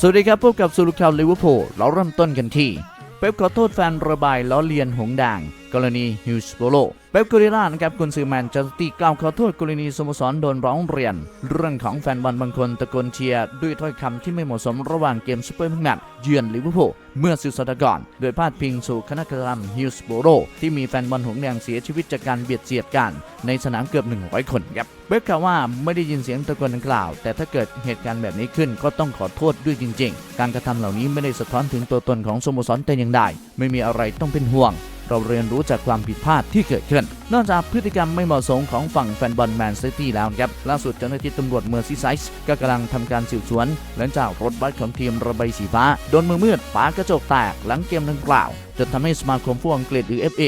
สวัสดีครับพบกับสุรุข่าวลิเวอร์พูลเราเริ่มต้นกันที่ เป๊ปขอโทษแฟนระบายล้อเลียนหงด่าง กรณีฮิวส์โบโลเป๊ปกูริล่านะครับกุนซือแมนเชสเตอร์ตีกล่าวขอโทษกรณีสโมสรโดนร้องเรียน เรื่องของแฟนบอลบางคนตะโกนเชียร์ด้วยถ้อยคำที่ไม่เหมาะสมระหว่างเกมซูเปอร์แมตช์เยือนลิเวอร์พูลเมื่อสุดสัปดาห์ก่อน โดยพาดพิงสู่คณะกรรมการฮิวส์โบโลที่มีแฟนบอลหงแดงเสียชีวิตจากการเบียดเสียดกัน ในสนามเกือบ 100 คนครับเป๊ปกล่าวว่าไม่ได้ยินเสียงตะโกนดังกล่าว แต่ถ้าเกิดเหตุการณ์แบบนี้ขึ้นก็ต้องขอโทษด้วยจริง ๆ การกระทำเหล่านี้ไม่ได้สะท้อนถึงตัวตนของสโมสรแต่อย่างใดไม่มีอะไรต้องเป็นห่วง เราเรียนรู้จากความผิดพลาดที่เกิดขึ้น นอกจากพฤติกรรมไม่เหมาะสมของฝั่งแฟนบอลแมนซิตี้แล้วครับ ล่าสุดเจ้าหน้าที่ตำรวจเมอร์ซีไซส์ก็กำลังทำการสืบสวน หลังจากรถบัสของทีมระบายสีฟ้า โดนมือมืดปากระจกแตกหลังเกมดังกล่าวจนทำให้สมาคมฟุตบอลอังกฤษหรือ FA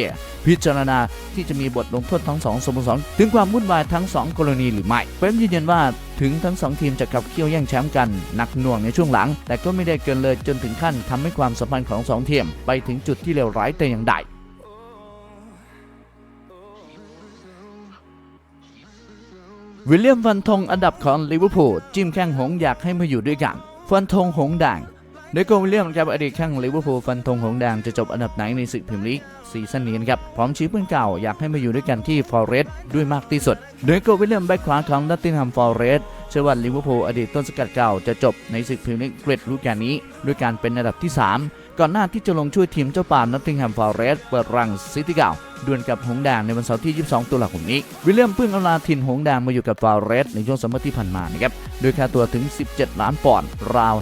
พิจารณาที่จะมีบทลงโทษทั้งสองสโมสรถึงความวุ่นวายทั้งสองกรณีหรือไม่เป๊ปยืนยันว่าถึงทั้งสองทีมจะขับเคี่ยวแย่งแชมป์กันหนักหน่วงในช่วงหลัง แต่ก็ไม่ได้เกินเลยจนถึงขั้นทำให้ความสัมพันธ์ของสองทีม ไปถึงจุดที่เลวร้ายแต่อย่างใด วิลเลียมฟันธงอันดับของลิเวอร์พูลจิ้มแข้งหงอยากให้มาอยู่ด้วยกัน ฟันธงหงด่างโดยโกวิลเลียมครับอดีตแข้งลิเวอร์พูลฟันธงหงด่างจะจบอันดับไหนในศึกพรีเมียร์ลีกซีซั่นนี้นะครับพร้อมชี้เพื่อนเก่าอยากให้มาอยู่ด้วยกันที่ฟอเรสต์ด้วยมากที่สุด โดยโกวิลเลียมแบ็คขวาของดัตติงแฮมฟอเรสต์เชื่อว่าลิเวอร์พูลอดีตต้นสกัดเก่าจะจบในศึกพรีเมียร์ลีกเกรดฤดูกาลนี้ ด้วยการเป็นอันดับที่ 3 ก่อนหน้าที่จะลงช่วยทีมเจ้าป่านอตติงแฮมฟอเรสต์เปิดรังซิตี้เก่า ดวลกับหงด่างในวันเสาร์ที่ 22 ตุลาคมนี้ วิลเลียมเพิ่งเอาลาทินหงด่างมาอยู่กับฟาเรสในช่วงซัมเมอร์ที่ผ่านมานะครับ โดยค่าตัวถึง 17 ล้านปอนด์ ราว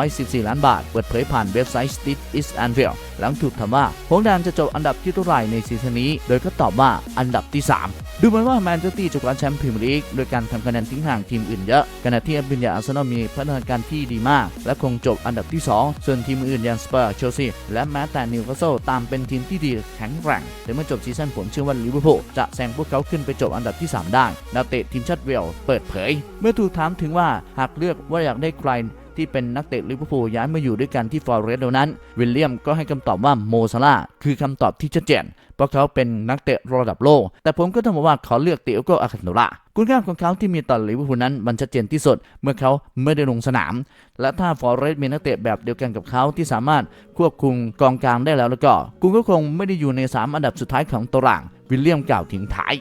714 ล้านบาท เปิดเผยผ่านเว็บไซต์ Steve Is Anfield หลังถูกถามว่า หงด่างจะจบอันดับที่เท่าไหร่ในซีซั่นนี้ โดยก็ตอบว่าอันดับที่ 3 ดูเหมือนว่าแมนเชสเตอร์จะคว้าแชมป์พรีเมียร์ลีกโดยการทำคะแนนทิ้งห่างทีมอื่นเยอะขณะที่แอตบินยาอาร์เซนอลมีพัฒนาการที่ดีมาก และคงจบอันดับที่ 2 ส่วนทีมอื่นอย่างสเปอร์เชลซีและแม้แต่นิวคาสเซิลตามเป็นทีมที่ดีแข็งแกร่งแต่เมื่อจบซีซั่นผมเชื่อว่าลิเวอร์พูลจะแซงพวกเขาขึ้นไปจบอันดับที่ 3 ได้นักเตะทีมชาติเวลเปิดเผย เมื่อถูกถามถึงว่าหากเลือกว่าอยากได้ใคร ที่เป็นนักเตะลิเวอร์พูลย้ายมาอยู่ด้วยกันที่ฟอร์เรสต์นั้น วิลเลียมก็ให้คำตอบว่าโมซาลาคือคำตอบที่ชัดเจน เพราะเขาเป็นนักเตะระดับโลก แต่ผมก็ต้องบอกว่าขอเลือกเตโอโกอาคันโนราคุณค่าของเขาที่มีต่อลิเวอร์พูลนั้นมันชัดเจนที่สุด เมื่อเขาไม่ได้ลงสนาม และถ้าฟอร์เรสต์มีนักเตะแบบเดียวกันกับเขาที่สามารถควบคุมกองกลางได้แล้วแล้วก็ คุณก็คงไม่ได้อยู่ในสามอันดับสุดท้ายของตาราง วิลเลียมกล่าวทิ้งท้าย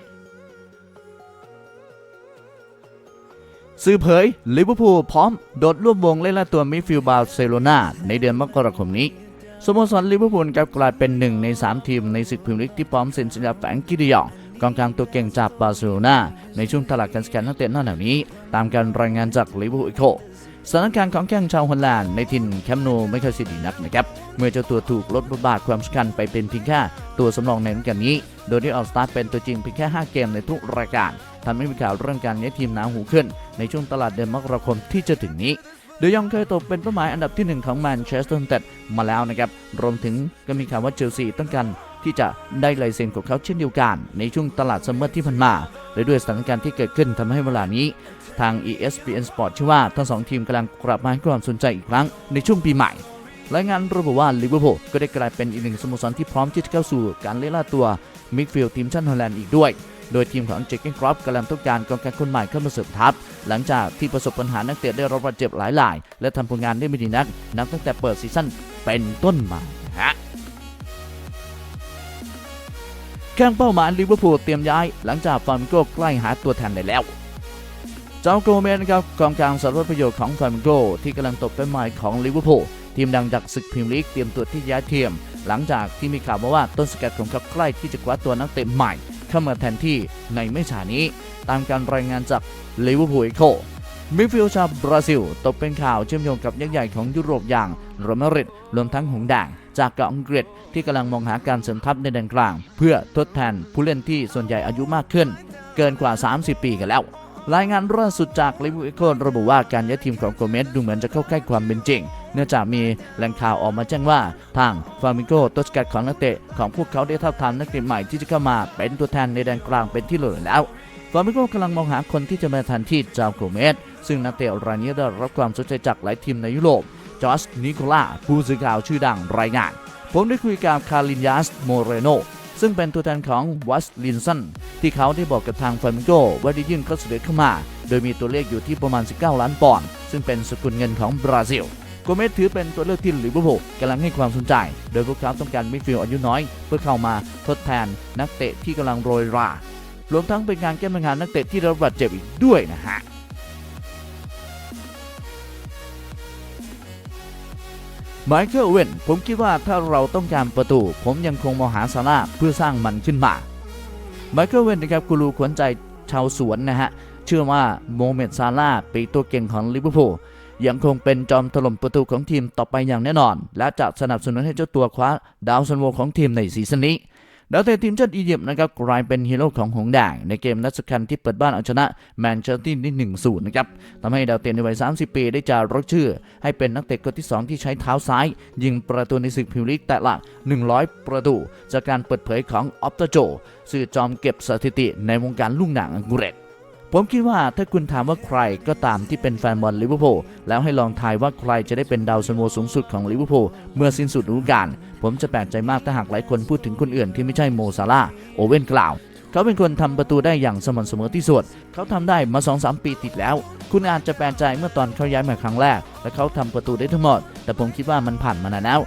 สื่อเผยลิเวอร์พูลพร้อม โดดร่วมวงเล่นละตัวมิฟิลบาร์เซโลนาในเดือนมกราคมนี้สโมสรลิเวอร์พูลกลับกลายเป็นหนึ่งใน 3 ทีมในศึกพรีเมียร์ลีกที่พร้อมเซ็นสัญญาแฝงกิดิยองกองกลางตัวเก่งจากบาร์เซโลนาในช่วงตลาดการสแกนนักเตะหน้าหนาวนี้ ตามการรายงานจากลิเวอร์พูลอีโคสถานการณ์ของแข้งชาวฮอลแลนด์ในถิ่นแคมป์นูไม่ค่อยสิดีนักนะครับ เมื่อเจ้าตัวถูกลดบทบาทความสำคัญไปเป็นเพียงแค่ตัวสำรองในฤดูกาลนี้ โดยที่ออกสตาร์ทเป็นตัวจริงเพียงแค่ 5 เกมในทุกรายการ ทำให้มีข่าวเรื่องการย้ายทีมหนาหูขึ้น ในช่วงตลาดเดือนมกราคมที่จะถึงนี้โดยยองเคยตกเป็นเป้าหมายอันดับที่ 1 ของแมนเชสเตอร์ยูไนเต็ดมาแล้วนะครับ รวมถึงก็มีข่าวว่าเชลซีต้องการที่จะได้ลายเซ็นของเขาเช่นเดียวกัน ในช่วงตลาดซัมเมอร์ที่ผ่านมาและด้วยสถานการณ์ที่เกิดขึ้นทำให้เวลานี้ ทาง ESPN Sport เชื่อว่าทั้งสองทีมกำลังกลับมาให้ความสนใจอีกครั้งในช่วงปีใหม่รายงานระบุว่าลิเวอร์พูลก็ได้กลายเป็นอีกหนึ่งสโมสรที่พร้อมที่จะเข้าสู่การเล่ล่าตัวมิดฟิลด์ทีมชาติฮอลแลนด์อีกด้วย โดยทีมของเจคเกนครอปกำลังต้องการกองกลางคนใหม่เข้ามาเสริมทัพ หลังจากที่ประสบปัญหานักเตะได้รับบาดเจ็บหลายราย และทำผลงานได้ไม่ดีนัก นับตั้งแต่เปิดซีซั่นเป็นต้นมาฮะแข้งเป้าหมายลิเวอร์พูลเตรียมย้าย หลังจากฟาร์มิโกใกล้หาตัวแทนได้แล้วเจ้าโกเมนครับกองกลางสารพัดประโยชน์ของฟาร์มิโกที่กำลังตกเป็นหมายของลิเวอร์พูลทีมดังจากศึกพรีเมียร์ลีกเตรียมตัวที่ย้ายทีมหลังจากที่มีข่าวมาว่าต้นสกัดของเขาใกล้ที่จะคว้าตัวนักเตะใหม่ เข้ามาแทนที่ในไม่ช้านี้ ตามการรายงานจากลิเวอร์พูลโคมิดฟิลด์ชาวบราซิล ตกเป็นข่าวเชื่อมโยงกับยักษ์ใหญ่ของยุโรปอย่างโรมาริดรวมทั้งหงด่าง จากเกาะอังกฤษที่กำลังมองหาการเสริมทัพในแดนกลาง เพื่อทดแทนผู้เล่นที่ส่วนใหญ่อายุมากขึ้น เกินกว่า 30 ปีกันแล้ว รายงานล่าสุดจากลิเวอร์พูลระบุว่าการย้ายทีมของโกเมสดูเหมือนจะเข้าใกล้ความเป็นจริง เนื่องจากมีแหล่งข่าวออกมาแจ้งว่า ทางฟาร์มิโกต้นสกัดของนักเตะของพวกเขาได้ทับทามนักเตะใหม่ที่จะเข้ามาเป็นตัวแทนในแดนกลางเป็นที่เรียบร้อยแล้วฟาร์มิโกกำลังมองหาคนที่จะมาแทนที่จาวโกเมสซึ่งนักเตะรายนี้ได้รับความสนใจจากหลายทีมในยุโรปจอร์นิโคล่าผู้สื่อข่าวชื่อดังรายงานผมได้คุยกับคารินยาสโมเรโน ซึ่งเป็นตัวแทนของวัสลินสันที่เขาได้บอกกับทางฟามิงโกว่าได้ยื่นข้อเสนอเข้ามา โดยมีตัวเลขอยู่ที่ประมาณ 19 ล้านปอนด์ซึ่งเป็นสกุลเงินของบราซิลโกเมสถือเป็นตัวเลือกที่ลิเวอร์พูลกำลังให้ความสนใจ โดยพวกเขาต้องการมิดฟิลด์อายุน้อย เพื่อเข้ามาทดแทนนักเตะที่กำลังโรยรารวมทั้งเป็นการแก้ปัญหานักเตะที่รับบาดเจ็บอีกด้วยนะฮะ ไมเคิลเวนผมคิดว่าถ้าเราต้องการประตู ผมยังคงมองหาซาร่าเพื่อสร้างมันขึ้นมาไมเคิลเวนนะครับกูรูขวัญใจชาวสวนนะฮะ เชื่อว่าโมเมดซาร่าปีตัวเก่งของลิเวอร์พูลยังคงเป็นจอมถล่มประตูของทีมต่อไปอย่างแน่นอน และจะสนับสนุนให้เจ้าตัวคว้าดาวซันโวของทีมในซีซั่นนี้ ดาวเตะทีมชาติอียิปต์นะครับกลายเป็นฮีโร่ของหงแดงในเกมนัดสำคัญที่เปิดบ้านเอาชนะแมนเชสเตอร์ซิตี้1 0นะครับทำให้ดาวเตะในวัย 30 ปีได้จารึกชื่อ ให้เป็นนักเตะคนที่ 2 ที่ใช้เท้าซ้าย ยิงประตูในศึกพรีเมียร์ลีกแต่ละ 100 ประตู จากการเปิดเผยของออฟตโจ สื่อจอมเก็บสถิติในวงการลูกหนังอังกฤษ ผมคิดว่าถ้าคุณถามว่าใครก็ตามที่เป็นแฟนบอลลิเวอร์พูลแล้วให้ลองทายว่าใครจะได้เป็นดาวซันโวสูงสุดของลิเวอร์พูลเมื่อสิ้นสุดฤดูกาลผมจะแปลกใจมากถ้าหากหลายคนพูดถึงคนอื่นที่ไม่ใช่โมซาร่าโอเว่นกล่าว เขาเป็นคนทำประตูได้อย่างสม่ำเสมอที่สุด เขาทำได้มา 2-3 ปีติดแล้ว คุณอาจจะแปลกใจเมื่อตอนเขาย้ายมาครั้งแรก และเขาทำประตูได้ทั้งหมด แต่ผมคิดว่ามันผ่านมานานแล้ว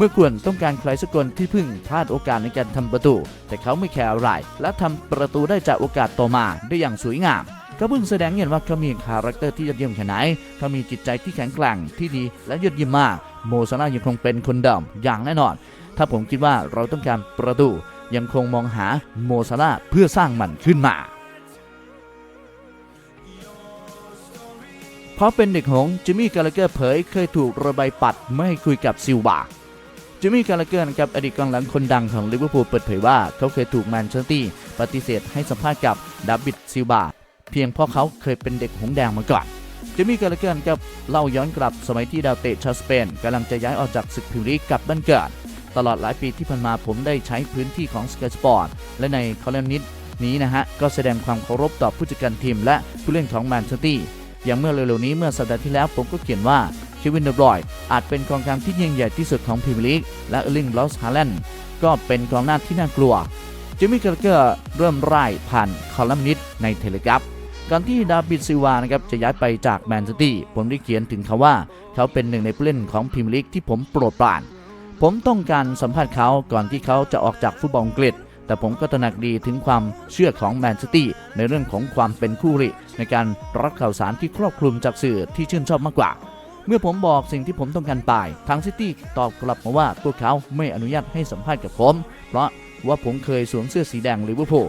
เมื่อควรต้องการใครสักคนที่เพิ่งพลาดโอกาสในการทำประตู แต่เขาไม่แคร์อะไร และทำประตูได้จากโอกาสต่อมาได้อย่างสวยงามเขาเพิ่งแสดงเห็นว่าเขามีคาแรคเตอร์ที่ยอดเยี่ยมแค่ไหน เขามีจิตใจที่แข็งแกร่งที่ดีและยอดเยี่ยมมาก โมซาร่ายังคงเป็นคนเดิมอย่างแน่นอน ถ้าผมคิดว่าเราต้องการประตู ยังคงมองหาโมซาร่าเพื่อสร้างมันขึ้นมา เพราะเป็นเด็กหงส์จิมมี่กาลเกอร์เผยเคยถูกระบายปัดไม่ให้คุยกับซิลวา จิมมี่กาลาเกอร์นะครับอดีตกองหลังคนดังของลิเวอร์พูลเปิดเผยว่าเขาเคยถูกแมนเชสเตอร์ปฏิเสธให้สัมภาษณ์กับดาวิดซิลวาเพียงเพราะเขาเคยเป็นเด็กหงส์แดงมาก่อนจิมมี่กาลาเกอร์นะครับเล่าย้อนกลับสมัยที่ดาวเตะชาวสเปนกำลังจะย้ายออกจากศึกพรีเมียร์ลีกกลับบ้านเกิดตลอดหลายปีที่ผ่านมาผมได้ใช้พื้นที่ของ Sky Sport และในคอลัมนิสต์นี้นะฮะก็แสดงความเคารพต่อผู้จัดการทีมและผู้เล่นของแมนเชสเตอร์อย่างเมื่อเร็วๆนี้เมื่อสัปดาห์ที่แล้วผมก็เขียนว่า เควินเดบรอยอาจเป็นกองกลางที่ยิ่งใหญ่ที่สุดของพรีเมียร์ลีกและเออร์ลิงบลอสฮาแลนด์ก็เป็นกองหน้าที่น่ากลัวจิมมี่กาลเกอร์เริ่มร่ายผ่านคอลัมนิสต์ในเทเลกราฟก่อนที่ดาวิดซิวานะครับจะย้ายไปจากแมนซิตี้ผมได้เขียนถึงเขาว่า เขาเป็นหนึ่งในผู้เล่นของพรีเมียร์ลีกที่ผมโปรดปราน ผมต้องการสัมภาษณ์เขาก่อนที่เขาจะออกจากฟุตบอลอังกฤษแต่ผมก็ตระหนักดีถึงความเชื่อของแมนซิตี้ในเรื่องของความเป็นคู่ริในการรับข่าวสารที่ครอบคลุมจากสื่อที่ชื่นชอบมากกว่า เมื่อผมบอกสิ่งที่ผมต้องการไป ทางซิตี้ตอบกลับมาว่าพวกเขาไม่อนุญาตให้สัมภาษณ์กับผม เพราะว่าผมเคยสวมเสื้อสีแดงลิเวอร์พูล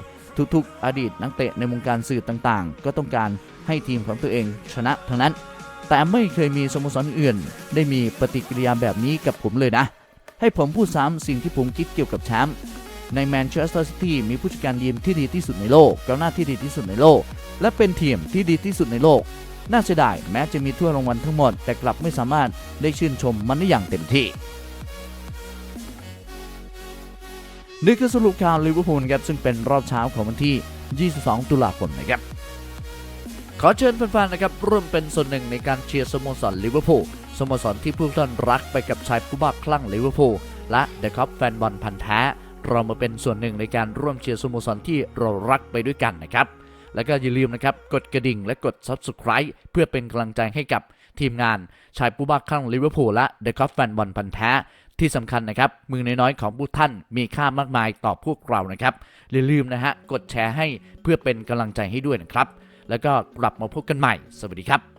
ทุกๆ อดีตนักเตะในวงการสื่อต่างๆ ก็ต้องการให้ทีมของตัวเองชนะทั้งนั้น แต่ไม่เคยมีสโมสรอื่น ได้มีปฏิกิริยาแบบนี้กับผมเลยนะ ให้ผมพูดซ้ำสิ่งที่ผมคิดเกี่ยวกับแชมป์ในแมนเชสเตอร์ซิตี้มีผู้จัดการทีมที่ดีที่สุดในโลกกองหน้าที่ดีที่สุดในโลก และเป็นทีมที่ดีที่สุดในโลก น่าเสียดายแม้จะมีถ้วยรางวัลทั้งหมด แต่กลับไม่สามารถได้ชื่นชมมันได้อย่างเต็มที่นี่คือสรุปข่าวลิเวอร์พูลครับซึ่งเป็นรอบเช้าของวันที่ 22 ตุลาคมนะครับขอเชิญแฟนๆนะครับร่วมเป็นส่วนหนึ่งในการเชียร์สโมสรลิเวอร์พูลสโมสรที่ผู้ท่านรักไปกับชายผู้บ้าคลั่งลิเวอร์พูลและเดอะคัพแฟนบอลพันธ์แท้ เรามาเป็นส่วนหนึ่งในการร่วมเชียร์สโมสรที่เรารักไปด้วยกันนะครับ แล้วก็อย่าลืมนะครับ กดกระดิ่งและกด Subscribe เพื่อเป็นกำลังใจให้กับทีมงาน ชายผู้บ้าคลั่งลิเวอร์พูลและเดอะคัพแฟนบอลพันแท้ ที่สำคัญนะครับ มือน้อยๆของผู้ท่านมีค่ามากมายต่อพวกเรานะครับอย่าลืมนะฮะกดแชร์ให้เพื่อเป็นกำลังใจให้ด้วยนะครับ แล้วก็กลับมาพบกันใหม่ สวัสดีครับ